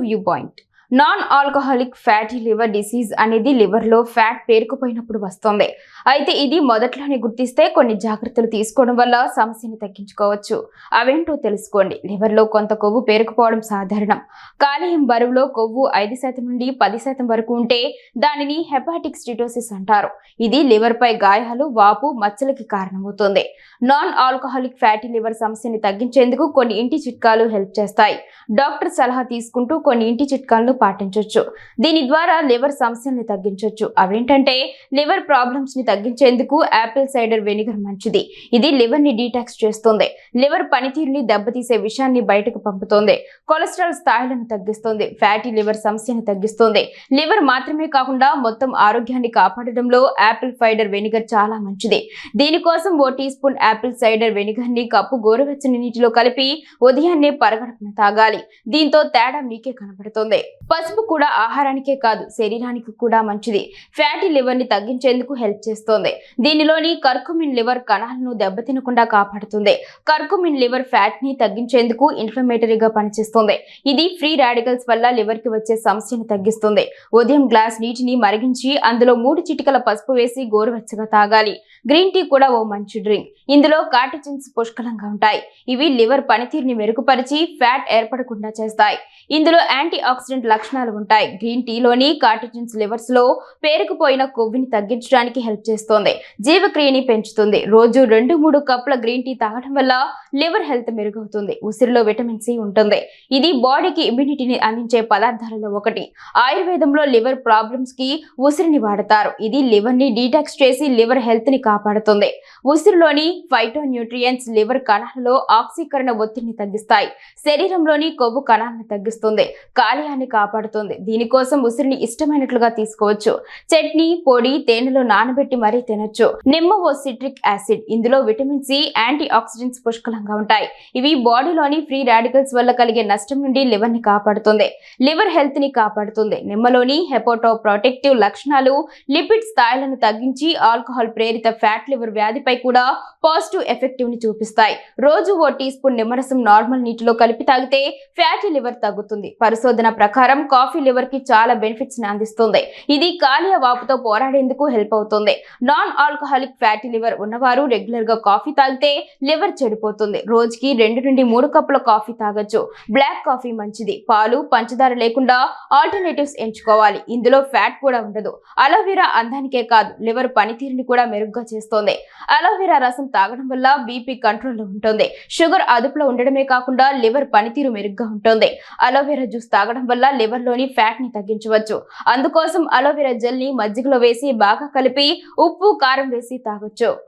viewpoint. Non alcoholic fatty liver disease అనేది లివర్లో fat పేరుకుపోయినప్పుడు వస్తుంది. అయితే ఇది మొదట్లోనే గుర్తిస్తే కొన్ని జాగ్రత్తలు తీసుకోవడం వల్ల సమస్యని తగ్గించుకోవచ్చు. అవేంటో తెలుసుకోండి. లివర్లో కొంత కొవ్వు పేరుకుపోవడం సాధారణం. కాలేయం బరువులో కొవ్వు ఐదు శాతం నుండి పది శాతం వరకు ఉంటే దానిని హెపాటిక్ స్టిటోసిస్ అంటారు. ఇది లివర్ పై గాయాలు వాపు మచ్చలకి కారణమవుతుంది. నాన్ ఆల్కహాలిక్ ఫ్యాటీ లివర్ సమస్యని తగ్గించేందుకు కొన్ని ఇంటి చిట్కాలు హెల్ప్ చేస్తాయి. డాక్టర్ సలహా తీసుకుంటూ కొన్ని ఇంటి చిట్కాలను పాటించవచ్చు దీని ద్వారా లివర్ సమస్యల్ని తగ్గించవచ్చు అవేంటంటే లివర్ ప్రాబ్లమ్స్ని తగ్గించేందుకు యాపిల్ సైడర్ వెనిగర్ మంచిది. ఇది లివర్ని డీటాక్స్ చేస్తుంది. లివర్ పనితీరుని దెబ్బతీసే విషయాన్ని బయటకు పంపుతోంది. కొలెస్ట్రాల్ స్థాయిలను తగ్గిస్తుంది. ఫ్యాటీ లివర్ సమస్యను తగ్గిస్తుంది. లివర్ మాత్రమే కాకుండా మొత్తం ఆరోగ్యాన్ని కాపాడడంలో యాపిల్ ఫైడర్ వెనిగర్ చాలా మంచిది. దీనికోసం ఓ టీ స్పూన్ యాపిల్ సైడర్ వెనిగర్ని కప్పు గోరువెచ్చని నీటిలో కలిపి ఉదయాన్నే పరగడపున తాగాలి. దీంతో తేడా మీకే కనబడుతుంది. పసుపు కూడా ఆహారానికే కాదు శరీరానికి కూడా మంచిది. ఫ్యాటీ లివర్ని తగ్గించేందుకు హెల్ప్ చేస్తుంది. దీనిలోని కర్కుమిన్ లివర్ కణాలను దెబ్బతినకుండా కాపాడుతుంది. కర్కుమిన్ లివర్ ఫ్యాట్ని తగ్గించేందుకు ఇన్ఫ్లమేటరీగా పనిచేస్తుంది. ఇది ఫ్రీ రాడికల్స్ వల్ల లివర్కి వచ్చే సమస్యను తగ్గిస్తుంది. ఉదయం గ్లాస్ నీటిని మరిగించి అందులో మూడు చిటికల పసుపు వేసి గోరువెచ్చగా తాగాలి. గ్రీన్ టీ కూడా ఓ మంచి డ్రింక్. ఇందులో కాటిజిన్స్ పుష్కలంగా ఉంటాయి. ఇవి లివర్ పనితీరుని మెరుగుపరిచి ఫ్యాట్ ఏర్పడకుండా చేస్తాయి. ఇందులో యాంటీ ఆక్సిడెంట్ లక్షణాలు ఉంటాయి. గ్రీన్ టీలోని కార్టిజిన్స్ లివర్స్లో పేరుకుపోయిన కొవ్వుని తగ్గించడానికి హెల్ప్ చేస్తుంది. జీవక్రియని పెంచుతుంది. రోజు రెండు మూడు కప్పుల గ్రీన్ టీ తాగడం వల్ల లివర్ హెల్త్ మెరుగవుతుంది. ఉసిరిలో విటమిన్ సి ఉంటుంది. ఇది బాడీకి ఇమ్యూనిటీని అందించే పదార్థాలలో ఒకటి. ఆయుర్వేదంలో లివర్ ప్రాబ్లమ్స్కి ఉసిరిని వాడతారు. ఇది లివర్ని డీటాక్స్ చేసి లివర్ హెల్త్ని కాపాడుతుంది. ఉసిరిలోని ఫైటో న్యూట్రియంట్స్ లివర్ కణాలలో ఆక్సీకరణ ఒత్తిడిని తగ్గిస్తాయి. శరీరంలోని కొవ్వు కణాలను తగ్గిస్తుంది. కాలేయాన్ని కాపాడుతుంది. దీనికోసం ఉసిరిని ఇష్టమైనట్లుగా తీసుకోవచ్చు. చట్నీ పొడి తేనెలో నానబెట్టి మరీ తినొచ్చు. నిమ్మ ఓ సిట్రిక్ యాసిడ్. ఇందులో విటమిన్ సి యాంటీ ఆక్సిడెంట్స్ పుష్కలంగా ఉంటాయి. ఇవి బాడీలోని ఫ్రీ రాడికల్స్ వల్ల కలిగే నష్టం నుండి లివర్ని కాపాడుతుంది. లివర్ హెల్త్ని కాపాడుతుంది. నిమ్మలోని హెపోటో ప్రొటెక్టివ్ లక్షణాలు లిపిడ్ స్థాయిలను తగ్గించి ఆల్కహాల్ ప్రేరిత ఫ్యాట్ లివర్ వ్యాధిపై కూడా పాజిటివ్ ఎఫెక్టివ్ని చూపిస్తాయి. రోజు ఓ టీ స్పూన్ నిమ్మరసం నార్మల్ నీటిలో కలిపి తాగితే ఫ్యాటీ లివర్ తగ్గుతుంది. పరిశోధన ప్రకారం కాఫీ లివర్కి చాలా బెనిఫిట్స్ని అందిస్తుంది. ఇది కాలియ వాపుతో పోరాడేందుకు హెల్ప్ అవుతుంది. నాన్ ఆల్కహాలిక్ ఫ్యాటీ లివర్ ఉన్నవారు రెగ్యులర్గా కాఫీ తాగితే లివర్ చెడిపోతుంది. రోజుకి రెండు నుండి మూడు కప్పుల కాఫీ తాగొచ్చు. బ్లాక్ కాఫీ మంచిది. పాలు పంచదార లేకుండా ఆల్టర్నేటివ్స్ ఎంచుకోవాలి. ఇందులో ఫ్యాట్ కూడా ఉండదు. అలోవెరా అందానికే కాదు లివర్ పనితీరుని కూడా మెరుగ్గా చేస్తుంది. అలోవెరా రసం తాగడం వల్ల బీపీ కంట్రోల్లో ఉంటుంది. షుగర్ అదుపులో ఉండడమే కాకుండా లివర్ పనితీరు మెరుగ్గా ఉంటుంది. అలోవెరా జ్యూస్ తాగడం వల్ల లివర్లోని ఫ్యాట్ని తగ్గించవచ్చు. అందుకోసం అలోవెరా జెల్ని మజ్జిగలో వేసి బాగా కలిపి ఉప్పు కారం వేసి తాగొచ్చు.